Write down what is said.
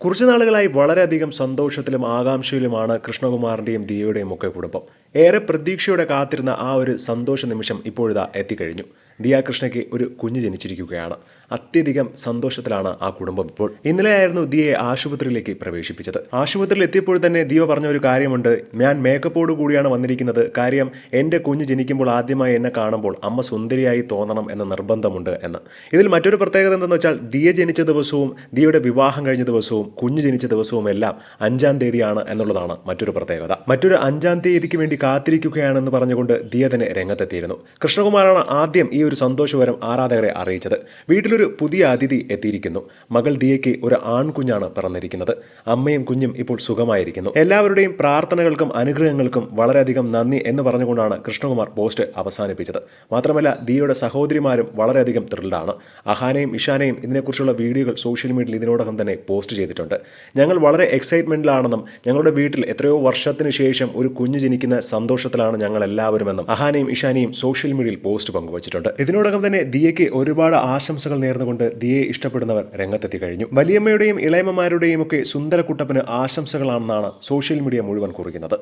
കുറച്ചു നാളുകളായി വളരെയധികം സന്തോഷത്തിലും ആകാംക്ഷയിലുമാണ് കൃഷ്ണകുമാറിന്റെയും ദിയയുടെയും ഒക്കെ കുടുംബം. ഏറെ പ്രതീക്ഷയോടെ കാത്തിരുന്ന ആ ഒരു സന്തോഷ നിമിഷം ഇപ്പോഴിതാ എത്തിക്കഴിഞ്ഞു. ദിയ കൃഷ്ണയ്ക്ക് ഒരു കുഞ്ഞ് ജനിച്ചിരിക്കുകയാണ്. അത്യധികം സന്തോഷത്തിലാണ് ആ കുടുംബം ഇപ്പോൾ. ഇന്നലെയായിരുന്നു ദിയെ ആശുപത്രിയിലേക്ക് പ്രവേശിപ്പിച്ചത്. ആശുപത്രിയിൽ എത്തിയപ്പോൾ തന്നെ ദിയ പറഞ്ഞ ഒരു കാര്യമുണ്ട്. ഞാൻ മേക്കപ്പോട് കൂടിയാണ് വന്നിരിക്കുന്നത്. കാര്യം എന്റെ കുഞ്ഞ് ജനിക്കുമ്പോൾ ആദ്യമായി എന്നെ കാണുമ്പോൾ അമ്മ സുന്ദരിയായി തോന്നണം എന്ന നിർബന്ധമുണ്ട് എന്ന്. ഇതിൽ മറ്റൊരു പ്രത്യേകത എന്തെന്ന് വെച്ചാൽ ദിയ ജനിച്ച ദിവസവും ദിയയുടെ വിവാഹം കഴിഞ്ഞ ദിവസവും കുഞ്ഞ് ജനിച്ച ദിവസവും എല്ലാം അഞ്ചാം തീയതിയാണ് എന്നുള്ളതാണ് മറ്റൊരു പ്രത്യേകത. മറ്റൊരു അഞ്ചാം തീയതിക്ക് വേണ്ടി കാത്തിരിക്കുകയാണെന്ന് പറഞ്ഞുകൊണ്ട് ദിയ തന്നെ രംഗത്തെത്തിയിരുന്നു. കൃഷ്ണകുമാറാണ് ആദ്യം ഈ ഒരു സന്തോഷവരം ആരാധകരെ അറിയിച്ചത്. വീട്ടിലൊരു പുതിയ അതിഥി എത്തിയിരിക്കുന്നു. മകൾ ദിയയ്ക്ക് ഒരു ആൺകുഞ്ഞാണ് പിറന്നിരിക്കുന്നത്. അമ്മയും കുഞ്ഞും ഇപ്പോൾ സുഖമായിരിക്കുന്നു. എല്ലാവരുടെയും പ്രാർത്ഥനകൾക്കും അനുഗ്രഹങ്ങൾക്കും വളരെയധികം നന്ദി എന്ന് പറഞ്ഞുകൊണ്ടാണ് കൃഷ്ണകുമാർ പോസ്റ്റ് അവസാനിപ്പിച്ചത്. മാത്രമല്ല ദിയയുടെ സഹോദരിമാരും വളരെയധികം ത്രില്ഡാണ് അഹാനയും ഇഷാനയും ഇതിനെക്കുറിച്ചുള്ള വീഡിയോകൾ സോഷ്യൽ മീഡിയയിൽ ഇതിനോടകം തന്നെ പോസ്റ്റ് ചെയ്തിട്ടുണ്ട്. ഞങ്ങൾ വളരെ എക്സൈറ്റ്മെന്റിലാണെന്നും ഞങ്ങളുടെ വീട്ടിൽ എത്രയോ വർഷത്തിന് ശേഷം ഒരു കുഞ്ഞ് ജനിക്കുന്ന സന്തോഷത്തിലാണ് ഞങ്ങൾ എല്ലാവരുമെന്നും അഹാനയും ഇഷാനയും സോഷ്യൽ മീഡിയയിൽ പോസ്റ്റ് പങ്കുവച്ചിട്ടുണ്ട്. ഇതിനോടകം തന്നെ ദിയയ്ക്ക് ഒരുപാട് ആശംസകൾ നേർന്നുകൊണ്ട് ദിയെ ഇഷ്ടപ്പെടുന്നവർ രംഗത്തെത്തി കഴിഞ്ഞു. വലിയമ്മയുടെയും ഇളയമ്മമാരുടെയും ഒക്കെ സുന്ദരക്കുട്ടപ്പന് ആശംസകളാണെന്നാണ് സോഷ്യൽ മീഡിയ മുഴുവൻ കുറിക്കുന്നത്.